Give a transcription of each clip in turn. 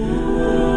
Ooh.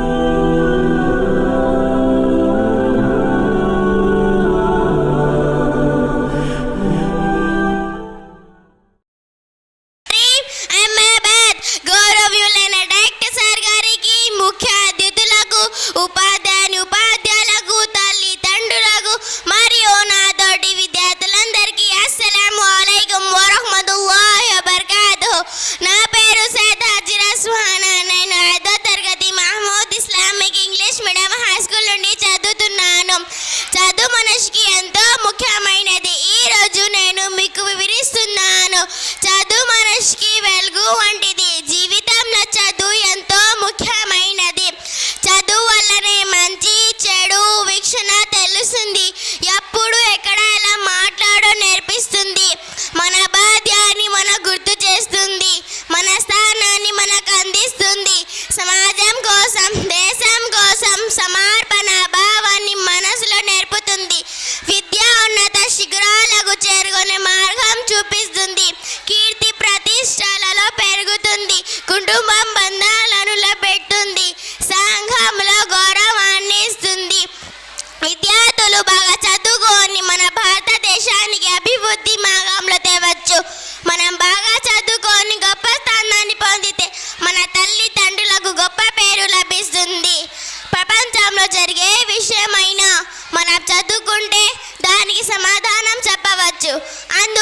శిఖరాలకు చేరుకునే మార్గం చూపిస్తుంది. కీర్తి ప్రతిష్టలలో పెరుగుతుంది. కుటుంబం బంధాలను పెడుతుంది సంఘంలో గౌరవాన్ని ఇస్తుంది విద్యార్థులు బాగా చదువుకొని మన భారతదేశానికి అభివృద్ధి మార్గంలో తేవచ్చు. మనం బాగా చదువుకొని గొప్ప స్థానాన్ని పొందితే మన తల్లిదండ్రులకు గొప్ప పేరు లభిస్తుంది. ప్రపంచంలో జరిగే విషయమైనా మనం చదువుకుంటే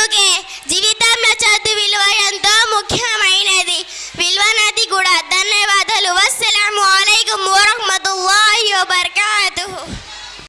అందుకే జీవితంలో చదువు విలువ ఎంతో ముఖ్యమైనది. విలువనది కూడా ధన్యవాదాలు.